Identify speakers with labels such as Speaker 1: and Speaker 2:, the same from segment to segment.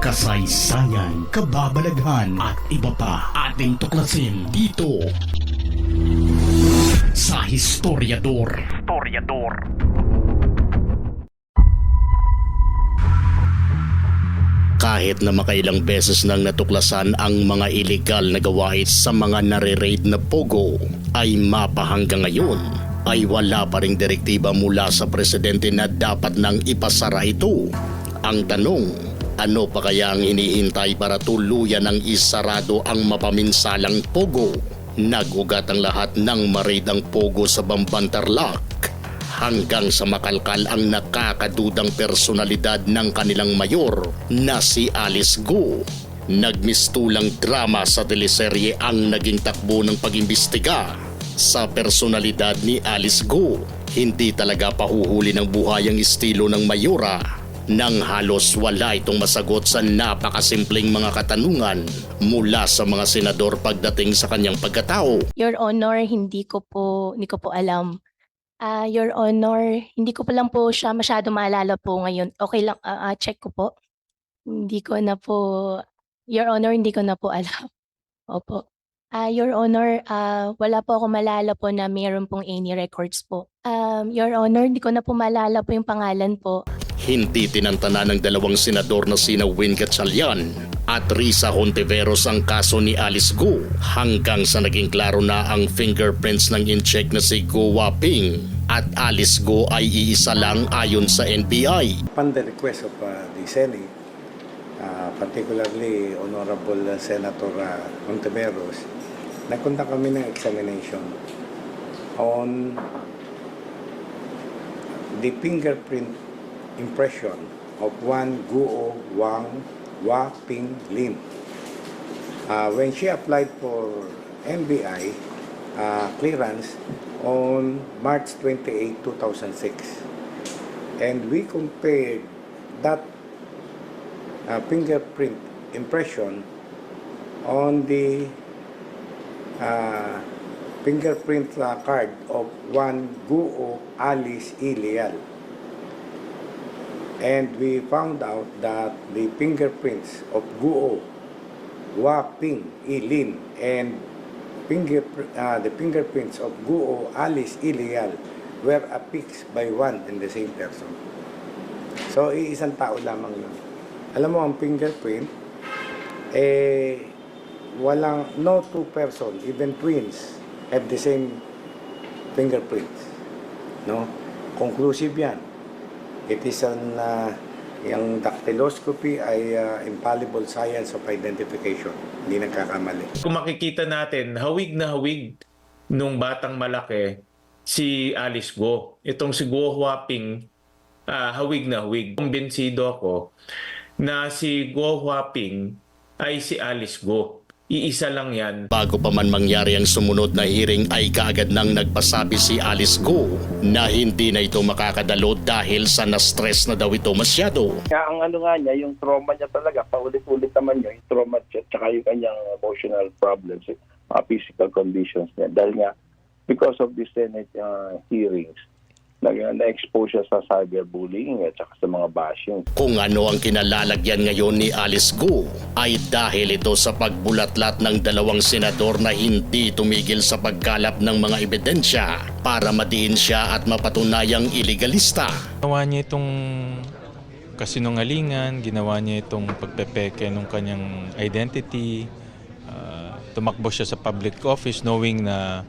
Speaker 1: kasaysayan, kababalaghan at iba pa ating tuklasin dito sa Historiador. Historiador. Kahit na makailang beses nang natuklasan ang mga illegal na gawain sa mga nare-raid na pogo, ay mapa hanggang ngayon ay wala pa ring direktiba mula sa presidente na dapat nang ipasara ito. Ang tanong, ano pa kaya ang hinihintay para tuluyan ng isarado ang mapaminsalang pogo? Nagugat ang lahat ng maraid ang pogo sa Bambantarlak hanggang sa makalkal ang nakakadudang personalidad ng kanilang mayor na si Alice Go. Nagmistulang drama sa teleserye ang naging takbo ng pag-imbestiga sa personalidad ni Alice Go. Hindi talaga pahuhuli ng buhay ang estilo ng mayora nang halos wala itong masagot sa napakasimpleng mga katanungan mula sa mga senador pagdating sa kanyang pagkatao.
Speaker 2: Your Honor, hindi ko po hindi ko po alam. Ah, Your Honor, hindi ko pa lang po siya masyado maalala po ngayon. Okay lang, ah, ah, check ko po. Hindi ko na po, Your Honor, hindi ko na po alam. Opo. Ah, Your Honor, ah, wala po ako malala po na mayroon pong any records po. Um, Your Honor, hindi ko na po malala po yung pangalan po.
Speaker 1: Hindi tinantana ng dalawang senador na sina Win Gatchalian at Risa Hontiveros ang kaso ni Alice Go hanggang sa naging klaro na ang fingerprints ng incheck na si Go Waping at Alice Go ay iisa lang ayon sa NBI.
Speaker 3: Upon the request of uh, the Senate, uh, particularly Honorable Senator uh, Monteveros, nagpunta kami ng examination on the fingerprint impression of one Guo Wang Wa Ping Lin. Uh, when she applied for NBI uh, clearance on March 28, 2006. And we compared that uh, fingerprint impression on the uh, fingerprint uh, card of one Guo Alice Ilial. And we found out that the fingerprints of Guo, Hua Ping Ilin, and finger, uh, the fingerprints of Guo Alice Ilial were affixed by one and the same person. So, iisang tao lamang yun. Alam mo, ang fingerprint, eh, walang, no two person, even twins, have the same fingerprints. No? Conclusive yan. It is an, uh, yung dactyloscopy ay uh, infallible science of identification. Hindi nagkakamali.
Speaker 4: Kung makikita natin, hawig na hawig nung batang malaki si Alice Go. Itong si Guo Huaping, ah, hawig na hawig. Kumbinsido ako na si Guo Huaping ay si Alice Go. Iisa lang yan.
Speaker 1: Bago pa man mangyari ang sumunod na hearing ay kaagad nang nagpasabi si Alice Go na hindi na ito makakadalo dahil sa na-stress na daw ito masyado.
Speaker 5: Kaya ang ano nga niya, yung trauma niya talaga, paulit-ulit naman yun, yung trauma niya, tsaka yung kanyang emotional problems, eh, mga physical conditions niya. Dahil nga, because of the Senate uh, hearings, nag- na-expose siya sa cyberbullying at saka sa mga bashing.
Speaker 1: Kung ano ang kinalalagyan ngayon ni Alice Go ay dahil ito sa pagbulatlat ng dalawang senador na hindi tumigil sa pagkalap ng mga ebidensya para madiin siya at mapatunayang iligalista.
Speaker 6: Ginawa niya itong kasinungalingan, ginawa niya itong pagpepeke ng kanyang identity. Ah, tumakbo siya sa public office knowing na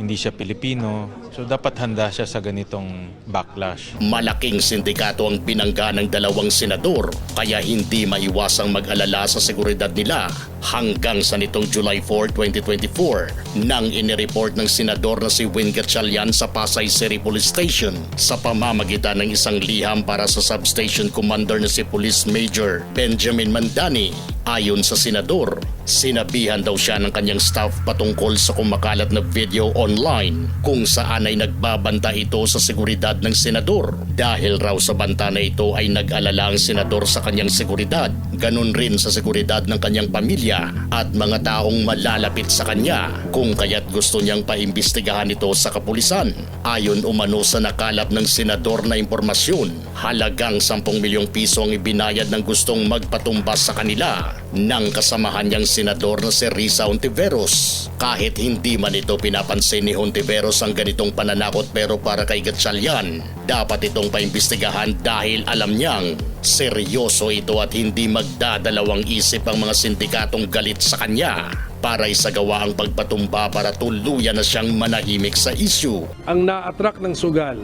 Speaker 6: hindi siya Pilipino. So dapat handa siya sa ganitong backlash.
Speaker 1: Malaking sindikato ang binangga ng dalawang senador kaya hindi maiwasang mag-alala sa seguridad nila hanggang sa nitong July 4, 2024 nang inireport ng senador na si Win Gatchalian sa Pasay City Police Station sa pamamagitan ng isang liham para sa substation commander na si Police Major Benjamin Mandani. Ayon sa senador, sinabihan daw siya ng kanyang staff patungkol sa kumakalat na video online kung saan ay nagbabanta ito sa seguridad ng senador. Dahil raw sa banta na ito ay nag-alala ang senador sa kanyang seguridad ganun rin sa seguridad ng kanyang pamilya at mga taong malalapit sa kanya kung kaya't gusto niyang paimbestigahan ito sa kapulisan. Ayon umano sa nakalap ng senador na impormasyon, halagang 10 milyong piso ang ibinayad ng gustong magpatumbas sa kanila ng kasamahan niyang senador na si Risa Ontiveros. Kahit hindi man ito pinapansin ni Ontiveros ang ganitong pananakot pero para kay Gatchalian, dapat itong paimbestigahan dahil alam niyang seryoso ito at hindi magdadalawang isip ang mga sindikatong galit sa kanya para isagawa ang pagpatumba para tuluyan na siyang manahimik sa issue.
Speaker 7: ang na-attract ng sugal,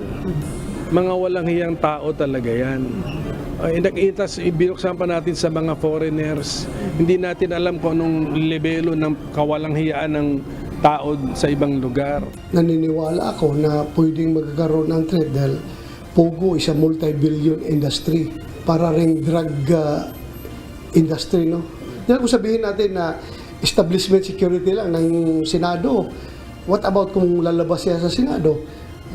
Speaker 7: mga walang hiyang tao talaga yan. Ay, nakitas, ibinuksan pa natin sa mga foreigners. Hindi natin alam kung anong lebelo ng kawalang hiyaan ng tao sa ibang lugar.
Speaker 8: naniniwala ako na pwedeng magkakaroon ng trade dahil Pogo is a multi-billion industry para ring drug uh, industry, no? Dahil kung sabihin natin na establishment security lang ng Senado, what about kung lalabas siya sa Senado?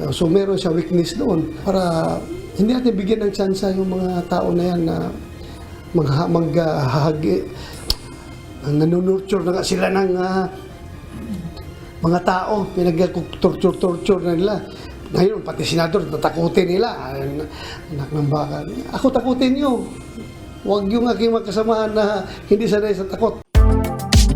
Speaker 8: Uh, so meron siya weakness doon para hindi natin bigyan ng tsansa yung mga tao na yan na mag, mag uh, hahagi, ang nanunurture na nga sila ng ah, mga tao, pinag-torture-torture na nila. Ngayon, pati senador, natakutin nila. Anak ng baka. Ako takutin nyo. Huwag yung aking magkasamahan na hindi sanay sa takot.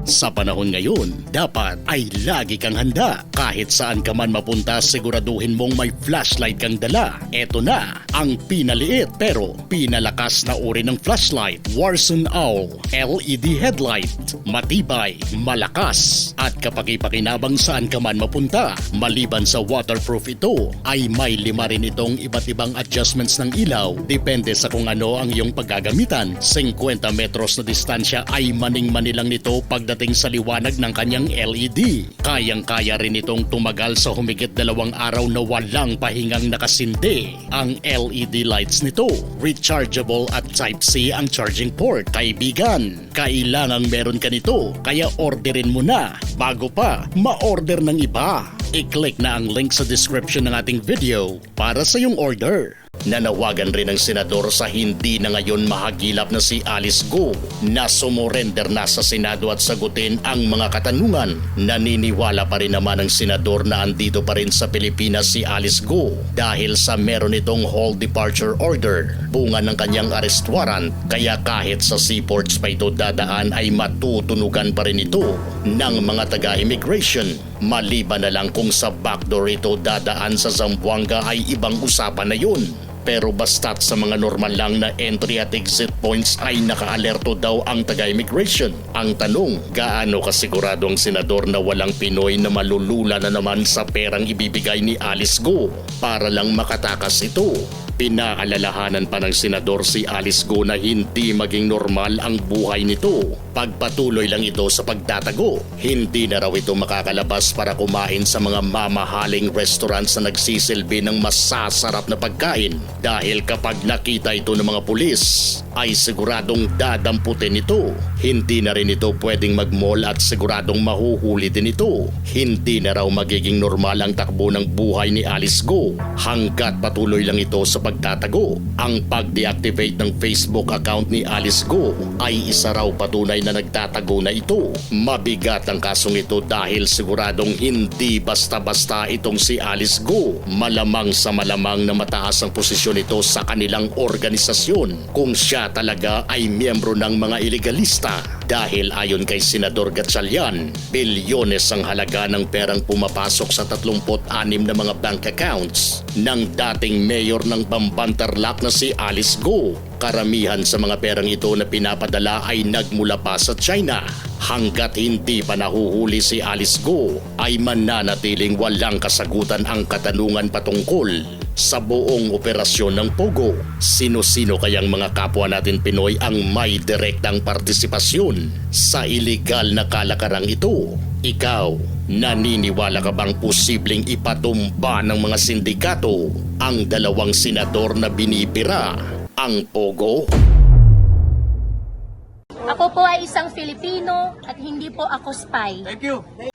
Speaker 1: Sa panahon ngayon, dapat ay lagi kang handa. Kahit saan ka man mapunta, siguraduhin mong may flashlight kang dala. Ito na, ang pinaliit pero pinalakas na uri ng flashlight. Warson Owl LED headlight. Matibay, malakas, at kapag ipakinabang saan ka man mapunta. Maliban sa waterproof ito, ay may lima rin itong iba't ibang adjustments ng ilaw. Depende sa kung ano ang iyong paggagamitan. 50 metros na distansya ay maning-manilang nito pagdating sa liwanag ng kanyang LED. Kayang-kaya rin itong tumagal sa humigit dalawang araw na walang pahingang nakasindi. Ang LED lights nito, rechargeable at Type-C ang charging port. Kaibigan, kailangang meron ka nito, kaya orderin mo na bago pa ma-order ng iba. I-click na ang link sa description ng ating video para sa iyong order. Nanawagan rin ng senador sa hindi na ngayon mahagilap na si Alice Go na sumurrender na sa Senado at sagutin ang mga katanungan. Naniniwala pa rin naman ang senador na andito pa rin sa Pilipinas si Alice Go dahil sa meron itong Hall Departure Order, bunga ng kanyang arrest warrant. Kaya kahit sa seaports pa ito dadaan ay matutunugan pa rin ito ng mga taga-immigration. Maliban na lang kung sa backdoor ito dadaan sa Zamboanga ay ibang usapan na yun. Pero basta't sa mga normal lang na entry at exit points ay nakaalerto daw ang taga-immigration. Ang tanong, gaano kasigurado ang senador na walang Pinoy na malulula na naman sa perang ibibigay ni Alice Go para lang makatakas ito? Pinaalalahanan pa ng senador si Alice Go na hindi maging normal ang buhay nito. Pagpatuloy lang ito sa pagtatago. Hindi na raw ito makakalabas para kumain sa mga mamahaling restaurants na nagsisilbi ng masasarap na pagkain dahil kapag nakita ito ng mga pulis ay siguradong dadamputin ito. Hindi na rin ito pwedeng mag-mall at siguradong mahuhuli din ito. Hindi na raw magiging normal ang takbo ng buhay ni Alice Go hanggat patuloy lang ito sa pagtatago. Ang pag-deactivate ng Facebook account ni Alice Go ay isa raw patunay na nagtatago na ito. Mabigat ang kasong ito dahil siguradong hindi basta-basta itong si Alice Go. Malamang sa malamang na mataas ang posisyon ito sa kanilang organisasyon kung siya talaga ay miyembro ng mga ilegalista. Dahil ayon kay Senador Gatchalian, bilyones ang halaga ng perang pumapasok sa 36 na mga bank accounts ng dating mayor ng Bambantarlac na si Alice Go. Karamihan sa mga perang ito na pinapadala ay nagmula pa sa China. Hanggat hindi pa nahuhuli si Alice Go, ay mananatiling walang kasagutan ang katanungan patungkol sa buong operasyon ng Pogo. Sino-sino kayang mga kapwa natin Pinoy ang may direktang partisipasyon sa iligal na kalakarang ito? Ikaw, naniniwala ka bang posibleng ipatumba ng mga sindikato ang dalawang senador na binibira ang Pogo?
Speaker 2: Ako po ay isang Filipino at hindi po ako spy.
Speaker 1: Kung